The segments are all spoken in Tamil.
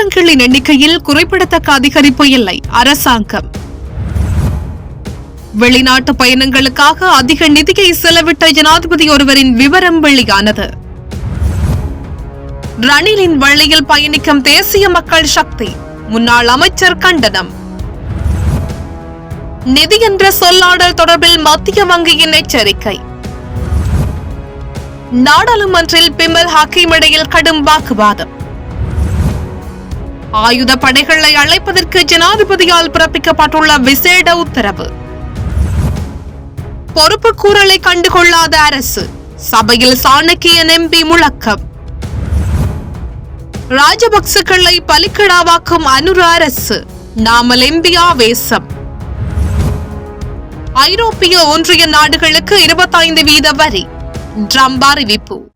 குற்றங்களின் எண்ணிக்கையில் குறிப்பிடத்தக்க அதிகரிப்பு இல்லை. அரசாங்கம். வெளிநாட்டு பயணங்களுக்காக அதிக நிதியை செலவிட்ட ஜனாதிபதி ஒருவரின் விவரம் வெளியானது. ரணிலின் வழியில் பயணிக்கும் தேசிய மக்கள் சக்தி முன்னாள் அமைச்சர் கண்டனம். நிதி என்ற சொல்லாடல் தொடர்பில் மத்திய வங்கியின் எச்சரிக்கை. நாடாளுமன்றில் பிமல் ஹக்கீம் இடையில் கடும் வாக்குவாதம். ஆயுத படைகளை அழைப்பதற்கு ஜனாதிபதியால் பிறப்பிக்கப்பட்டுள்ள விசேட உத்தரவு. பொறுப்பு கூறலை கண்டுகொள்ளாத அரசு சபையில் சாணக்கியன் எம்பி முழக்கம். ராஜபக்சக்களை பலிக்கடாவாக்கும் அனுர அரசு நாமல் எம்பி ஆவேசம். ஐரோப்பிய ஒன்றிய நாடுகளுக்கு இருபத்தைந்து வீத வரி ட்ரம்ப் அறிவிப்பு.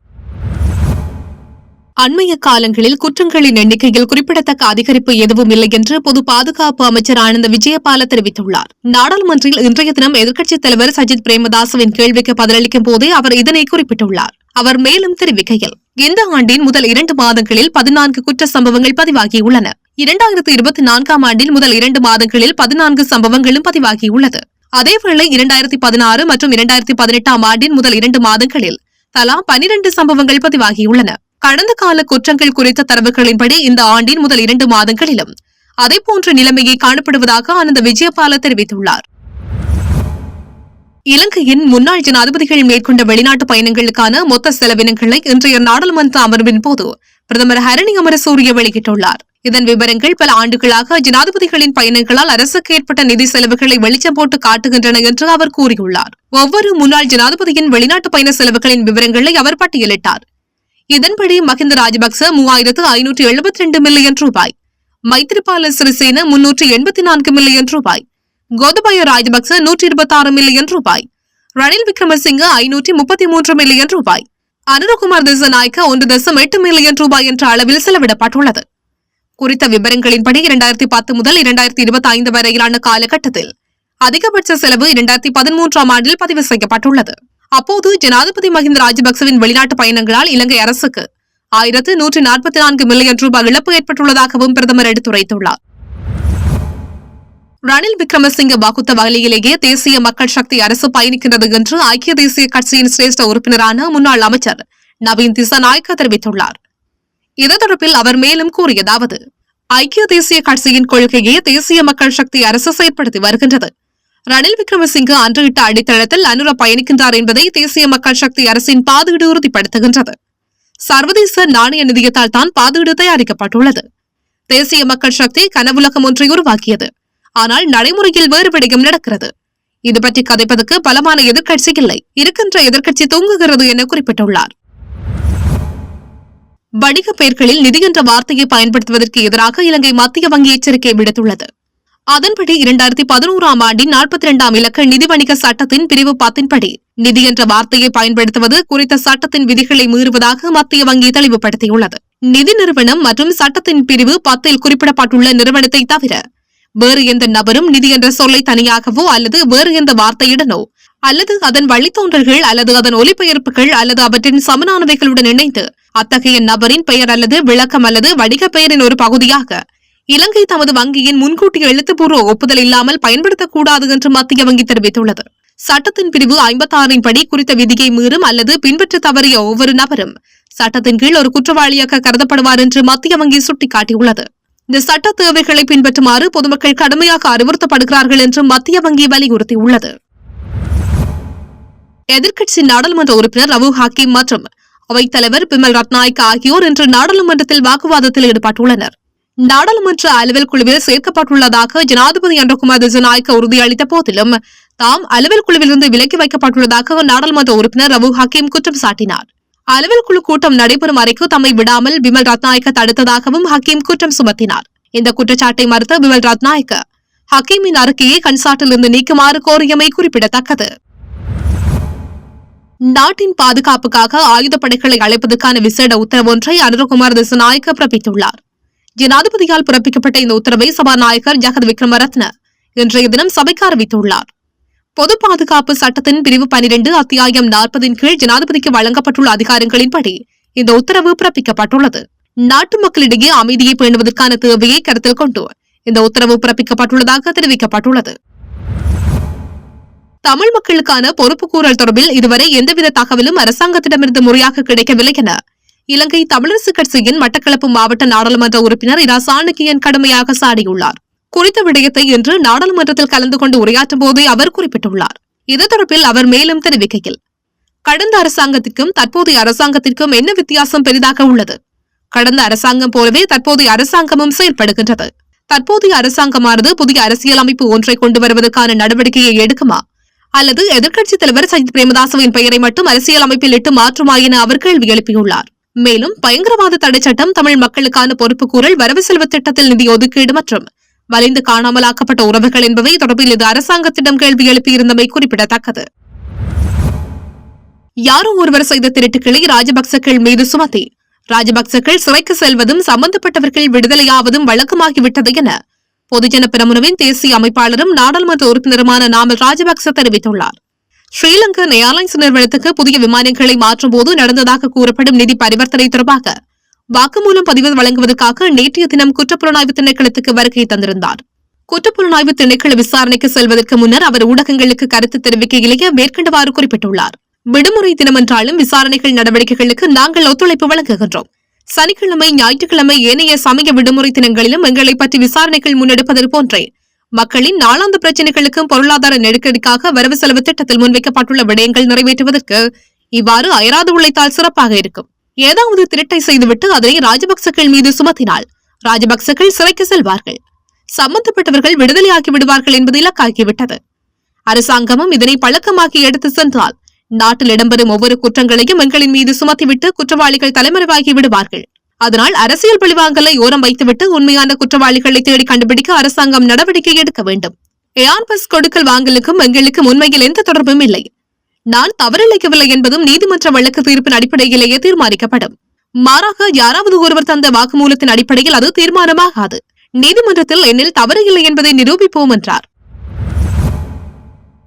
அண்மைய காலங்களில் குற்றங்களின் எண்ணிக்கையில் குறிப்பிடத்தக்க அதிகரிப்பு எதுவும் இல்லை என்று பொது பாதுகாப்பு அமைச்சர் ஆனந்த விஜயபால தெரிவித்துள்ளார். நாடாளுமன்றில் இன்றைய தினம் எதிர்க்கட்சித் தலைவர் சஜித் பிரேமதாசவின் கேள்விக்கு பதிலளிக்கும் போதே அவர் இதனை குறிப்பிட்டுள்ளார். அவர் மேலும் தெரிவிக்கையில் இந்த ஆண்டின் முதல் இரண்டு மாதங்களில் பதினான்கு குற்ற சம்பவங்கள் பதிவாகியுள்ளன. இரண்டாயிரத்து இருபத்தி நான்காம் ஆண்டில் முதல் இரண்டு மாதங்களில் பதினான்கு சம்பவங்களும் பதிவாகியுள்ளது. அதேவேளை இரண்டாயிரத்தி பதினாறு மற்றும் இரண்டாயிரத்தி பதினெட்டாம் ஆண்டின் முதல் இரண்டு மாதங்களில் தலா பனிரண்டு சம்பவங்கள் பதிவாகியுள்ளன. கடந்த கால குற்றங்கள் குறித்த தரவுகளின்படி இந்த ஆண்டின் முதல் இரண்டு மாதங்களிலும் அதேபோன்ற நிலைமையை காணப்படுவதாக ஆனந்த விஜயபால தெரிவித்துள்ளார். இலங்கையின் முன்னாள் ஜனாதிபதிகள் மேற்கொண்ட வெளிநாட்டு பயணங்களுக்கான மொத்த செலவினங்களை இன்றைய நாடாளுமன்ற அமர்வின் போது பிரதமர் ஹரணி அமரசூரிய வெளியிட்டுள்ளார். இதன் விவரங்கள் பல ஆண்டுகளாக ஜனாதிபதிகளின் பயணங்களால் அரசுக்கு ஏற்பட்ட நிதி செலவுகளை வெளிச்சம் போட்டு காட்டுகின்றன என்று அவர் கூறியுள்ளார். ஒவ்வொரு முன்னாள் ஜனாதிபதியின் வெளிநாட்டு பயண செலவுகளின் விவரங்களை அவர் பட்டியலிட்டார். இதன்படி மஹிந்த ராஜபக்ச மூவாயிரத்து ஐநூற்று எழுபத்தி ரெண்டு மில்லியன் ரூபாய். மைத்ரிபால சிறிசேன முன்னூற்று எண்பத்தி நான்கு மில்லியன் ரூபாய். கோதபய ராஜபக்ச நூற்றி இருபத்தி ஆறு மில்லியன் ரூபாய். ரணில் விக்ரமசிங்க ஐநூற்றி முப்பத்தி மூன்று மில்லியன் ரூபாய். அனுரகுமார் திசநாயக்க ஒன்று தசம் எட்டு மில்லியன் ரூபாய் என்ற அளவில் செலவிடப்பட்டுள்ளது. குறித்த விவரங்களின்படி இரண்டாயிரத்தி பத்து முதல் இரண்டாயிரத்தி இருபத்தி ஐந்து வரையிலான காலகட்டத்தில் அதிகபட்ச செலவு இரண்டாயிரத்தி பதிமூன்றாம் ஆண்டில் பதிவு செய்யப்பட்டுள்ளது. அப்போது ஜனாதிபதி மஹிந்த ராஜபக்சவின் வெளிநாட்டு பயணங்களால் இலங்கை அரசுக்கு ஆயிரத்து நூற்றி நாற்பத்தி நான்கு மில்லியன் ரூபாய் இழப்பு ஏற்பட்டுள்ளதாகவும் பிரதமர் எடுத்துரைத்துள்ளார். ரணில் விக்ரமசிங்க வகுத்த வகையிலேயே தேசிய மக்கள் சக்தி அரசு பயணிக்கின்றது என்று ஐக்கிய தேசிய கட்சியின் சிரேஷ்ட உறுப்பினரான முன்னாள் அமைச்சர் நவீன் திசநாயக்க தெரிவித்துள்ளார். இது தொடர்பில் அவர் மேலும் கூறியதாவது ஐக்கிய தேசிய கட்சியின் கொள்கையை தேசிய மக்கள் சக்தி அரசு செயற்படுத்தி வருகின்றது. ரணில் விக்ரமசிங்க அன்றையிட்ட அடித்தளத்தில் அனுர பயணிக்கின்றார் என்பதை தேசிய மக்கள் சக்தி அரசின் பாதுகாடு உறுதிப்படுத்துகின்றது. சர்வதேச நாணய நிதியத்தால் தான் பாதுகாடு தயாரிக்கப்பட்டுள்ளது. தேசிய மக்கள் சக்தி கனவுலகம் ஒன்றை உருவாக்கியது. ஆனால் நடைமுறையில் வேறு விடயம் நடக்கிறது. இது பற்றி கதைப்பதற்கு பலமான எதிர்க்கட்சி இல்லை. இருக்கின்ற எதிர்க்கட்சி தூங்குகிறது என குறிப்பிட்டுள்ளார். வணிக பெயர்களில் நிதி என்ற வார்த்தையை பயன்படுத்துவதற்கு எதிராக இலங்கை மத்திய வங்கி எச்சரிக்கை விடுத்துள்ளது. அதன்படி இரண்டாயிரத்தி பதினோராம் ஆண்டின் நாற்பத்தி இரண்டாம் இலக்க நிதி வணிக சட்டத்தின் பிரிவு பத்தின்படி நிதி என்ற வார்த்தையை பயன்படுத்துவது குறித்த சட்டத்தின் விதிகளை மீறுவதாக மத்திய வங்கி தெளிவுபடுத்தியுள்ளது. நிதி நிறுவனம் மற்றும் சட்டத்தின் பிரிவு பத்தில் குறிப்பிடப்பட்டுள்ள நிறுவனத்தை தவிர வேறு எந்த நபரும் நிதி என்ற சொல்லை தனியாகவோ அல்லது வேறு எந்த வார்த்தையுடனோ அல்லது அதன் வழித்தோன்றல்கள் அல்லது அதன் ஒலிபெயர்ப்புகள் அல்லது அவற்றின் சமனானவைகளுடன் இணைந்து அத்தகைய நபரின் பெயர் அல்லது விளக்கம் அல்லது வணிக பெயரின் ஒரு பகுதியாக இலங்கை தமது வங்கியின் முன்கூட்டிய எழுத்துப்பூர்வ ஒப்புதல் இல்லாமல் பயன்படுத்தக்கூடாது என்று மத்திய வங்கி தெரிவித்துள்ளது. சட்டத்தின் பிரிவு ஐம்பத்தாறின் படி குறித்த விதியை மீறும் அல்லது பின்பற்ற தவறிய ஒவ்வொரு நபரும் சட்டத்தின் கீழ் ஒரு குற்றவாளியாக கருதப்படுவார் என்று மத்திய வங்கி சுட்டிக்காட்டியுள்ளது. இந்த சட்ட தேவைகளை பின்பற்றுமாறு பொதுமக்கள் கடுமையாக அறிவுறுத்தப்படுகிறார்கள் என்று மத்திய வங்கி வலியுறுத்தியுள்ளது. எதிர்க்கட்சி நாடாளுமன்ற உறுப்பினர் ரவு ஹாக்கிம் மற்றும் அவைத்தலைவர் பிமல் ரத்நாயக் ஆகியோர் இன்று நாடாளுமன்றத்தில் வாக்குவாதத்தில் ஈடுபட்டுள்ளனர். நாடாளுமன்ற அலுவல் குழுவில் சேர்க்கப்பட்டுள்ளதாக ஜனாதிபதி அன்றகுமார் திசநாயக்க உறுதியளித்த போதிலும் தாம் அலுவல் குழுவிலிருந்து விலக்கி வைக்கப்பட்டுள்ளதாக நாடாளுமன்ற உறுப்பினர் ரவு ஹக்கீம் குற்றம் சாட்டினார். அலுவல் குழு கூட்டம் நடைபெறும் அறைக்கு தம்மை விடாமல் விமல் ரத்நாயக்க தடுத்ததாகவும் ஹக்கீம் குற்றம் சுமத்தினார். இந்த குற்றச்சாட்டை மறுத்த விமல் ரத்நாயக்க ஹக்கீமின் அறிக்கையை கன்சாட்டிலிருந்து நீக்குமாறு கோரியமை குறிப்பிடத்தக்கது. நாட்டின் பாதுகாப்புக்காக ஆயுதப்படைகளை அழைப்பதற்கான விசேட உத்தரவு ஒன்றை அனுரகுமார் திசநாயக்க பிறப்பித்துள்ளார். ஜனாதிபதியால் பிறப்பிக்கப்பட்ட இந்த உத்தரவை சபாநாயகர் ஜெகத் விக்ரமரத்ன இன்றைய தினம் சபைக்கு அறிவித்துள்ளார். பொது பாதுகாப்பு சட்டத்தின் பிரிவு பனிரெண்டு அத்தியாயம் நாற்பதின் கீழ் ஜனாதிபதிக்கு வழங்கப்பட்டுள்ள அதிகாரங்களின்படி இந்த உத்தரவு பிறப்பிக்கப்பட்டுள்ளது. நாட்டு மக்களிடையே அமைதியை பேணுவதற்கான தேவையை கருத்தில் கொண்டு இந்த உத்தரவு பிறப்பிக்கப்பட்டுள்ளதாக தெரிவிக்கப்பட்டுள்ளது. தமிழ் மக்களுக்கான பொறுப்புக்கூறல் தொடர்பில் இதுவரை எந்தவித தகவலும் அரசாங்கத்திடமிருந்து முறையாக கிடைக்கவில்லை என இலங்கை தமிழரசு கட்சியின் மட்டக்களப்பு மாவட்ட நாடாளுமன்ற உறுப்பினர் இரா சாணக்கியன் கடுமையாக சாடியுள்ளார். குறித்த விடயத்தை இன்று நாடாளுமன்றத்தில் கலந்து கொண்டு உரையாற்றும் போதே அவர் குறிப்பிட்டுள்ளார். இது தொடர்பில் அவர் மேலும் தெரிவிக்கையில் கடந்த அரசாங்கத்திற்கும் தற்போதைய அரசாங்கத்திற்கும் என்ன வித்தியாசம் பெரிதாக உள்ளது? கடந்த அரசாங்கம் போலவே தற்போதைய அரசாங்கமும் செயல்படுகின்றது தற்போதைய அரசாங்கமானது புதிய அரசியலமைப்பு ஒன்றை கொண்டு வருவதற்கான நடவடிக்கையை எடுக்குமா? அல்லது எதிர்க்கட்சித் தலைவர் சஜித் பிரேமதாசவின் பெயரை மட்டும் அரசியலமைப்பில் இட்டு மாற்றுமா என அவர் கேள்வி எழுப்பியுள்ளார். மேலும் பயங்கரவாத தடை சட்டம் தமிழ் மக்களுக்கான பொறுப்புக்கூறல் வரவு செலவு திட்டத்தில் நிதி ஒதுக்கீடு மற்றும் வலிந்து காணாமலாக்கப்பட்ட உறவுகள் என்பவை தொடர்பில் இது அரசாங்கத்திடம் கேள்வி எழுப்பியிருந்தமை குறிப்பிடத்தக்கது. யாரோ ஒருவர் செய்த திருட்டுக்களை ராஜபக்சக்கள் மீது சுமத்தி ராஜபக்சக்கள் சிறைக்கு செல்வதும் சம்பந்தப்பட்டவர்கள் விடுதலையாவதும் வழக்கமாகிவிட்டது என பொதுஜன பிரமுனவின் தேசிய அமைப்பாளரும் நாடாளுமன்ற உறுப்பினருமான நாமல் ராஜபக்ச தெரிவித்துள்ளார். ஸ்ரீலங்கா ஏர்லைன்ஸ் நிறுவனத்துக்கு புதிய விமானங்களை மாற்றும் போது நடந்ததாக கூறப்படும் நிதி பரிவர்த்தனை தொடர்பாக வாக்குமூலம் பதிவு வழங்குவதற்காக நேற்றைய தினம் குற்றப்புலனாய்வு திணைக்களத்துக்கு வருகை தந்திருந்தார். குற்றப்புலனாய்வு திணைக்கள விசாரணைக்கு செல்வதற்கு முன்னர் அவர் ஊடகங்களுக்கு கருத்து தெரிவிக்கையிலேயே மேற்கண்டவாறு குறிப்பிட்டுள்ளார். விடுமுறை தினம் என்றாலும் விசாரணைகள் நடவடிக்கைகளுக்கு நாங்கள் ஒத்துழைப்பு வழங்குகின்றோம். சனிக்கிழமை ஞாயிற்றுக்கிழமை ஏனைய சமய விடுமுறை தினங்களிலும் எங்களை பற்றி விசாரணைகள் முன்னெடுப்பது போன்றே மக்களின் நாளாந்த பிரச்சினைகளுக்கும் பொருளாதார நெருக்கடிக்காக வரவு செலவு திட்டத்தில் முன்வைக்கப்பட்டுள்ள விடயங்கள் நிறைவேற்றுவதற்கு இவ்வாறு அயராது உழைத்தால் சிறப்பாக இருக்கும். ஏதாவது திருட்டை செய்துவிட்டு அதனை ராஜபக்சக்கள் மீது சுமத்தினால் ராஜபக்சக்கள் சிறைக்கு செல்வார்கள். சம்பந்தப்பட்டவர்கள் விடுதலையாக்கி விடுவார்கள் என்பது இலக்காகிவிட்டது. அரசாங்கமும் இதனை பழக்கமாக்கி எடுத்து சென்றால் நாட்டில் இடம்பெறும் ஒவ்வொரு குற்றங்களையும் எங்களின் மீது சுமத்திவிட்டு குற்றவாளிகள் தலைமறைவாகி விடுவார்கள். அதனால் அரசியல் பழிவாங்கலை ஓரம் வைத்துவிட்டு உண்மையான குற்றவாளிகளை தேடி கண்டுபிடிக்க அரசாங்கம் நடவடிக்கை எடுக்க வேண்டும். ஏஆர் பஸ் கொடுக்கல் வாங்கலுக்கும் எங்களுக்கும் உண்மையில் எந்த தொடர்பும் இல்லை. நான் தவறிழைக்கவில்லை என்பதும் நீதிமன்ற வழக்கு தீர்ப்பின் அடிப்படையிலேயே தீர்மானிக்கப்படும். மாறாக யாராவது ஒருவர் தந்த வாக்குமூலத்தின் அடிப்படையில் அது தீர்மானமாகாது. நீதிமன்றத்தில் என்னில் தவறு இல்லை என்பதை நிரூபிப்போம் என்றார்.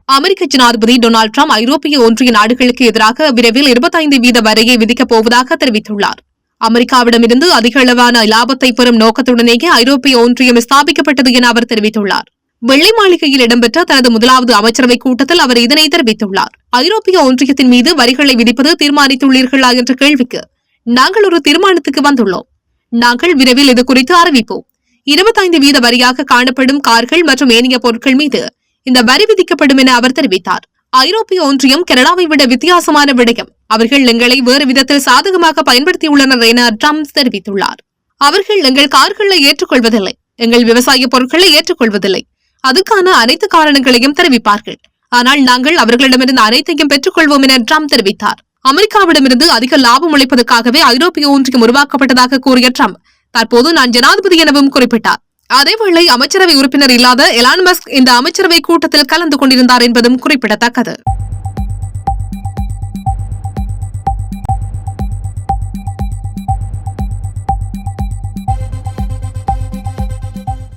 அமெரிக்க ஜனாதிபதி டொனால்டு டிரம்ப் ஐரோப்பிய ஒன்றிய நாடுகளுக்கு எதிராக விரைவில் இருபத்தைந்து வீத வரையை விதிக்கப் போவதாக தெரிவித்துள்ளார். அமெரிக்காவிடமிருந்து அதிக அளவான லாபத்தை பெறும் நோக்கத்துடனேயே ஐரோப்பிய ஒன்றியம் ஸ்தாபிக்கப்பட்டது என அவர் தெரிவித்துள்ளார். வெள்ளை மாளிகையில் இடம்பெற்ற தனது முதலாவது அமைச்சரவை கூட்டத்தில் அவர் இதனை தெரிவித்துள்ளார். ஐரோப்பிய ஒன்றியத்தின் மீது வரிகளை விதிப்பது தீர்மானித்துள்ளீர்களா என்ற கேள்விக்கு நாங்கள் ஒரு தீர்மானத்துக்கு வந்துள்ளோம். நாங்கள் விரைவில் இது குறித்து அறிவிப்போம். இருபத்தைந்து வீத வரியாக காணப்படும் கார்கள் மற்றும் ஏனைய பொருட்கள் மீது இந்த வரி விதிக்கப்படும் என அவர் தெரிவித்தார். ஐரோப்பிய ஒன்றியம் கனடாவை விட வித்தியாசமான விடயம். அவர்கள் எங்களை வேறு விதத்தில் சாதகமாக பயன்படுத்தியுள்ளனர் என ட்ரம்ப் தெரிவித்துள்ளார். அவர்கள் எங்கள் கார்களை ஏற்றுக்கொள்வதில்லை. எங்கள் விவசாய பொருட்களை ஏற்றுக்கொள்வதில்லை. அதுக்கான அனைத்து காரணங்களையும் தெரிவிப்பார்கள். ஆனால் நாங்கள் அவர்களிடமிருந்து அனைத்தையும் பெற்றுக்கொள்வோம் என ட்ரம்ப் தெரிவித்தார். அமெரிக்காவிடமிருந்து அதிக லாபம் அளிப்பதற்காகவே ஐரோப்பிய ஒன்றியம் உருவாக்கப்பட்டதாக கூறிய ட்ரம்ப் தற்போது நான் ஜனாதிபதி எனவும் குறிப்பிட்டார். அதேவேளை அமைச்சரவை உறுப்பினர் இல்லாத எலான் மஸ்க் இந்த அமைச்சரவை கூட்டத்தில் கலந்து கொண்டிருந்தார் என்பதும் குறிப்பிடத்தக்கது.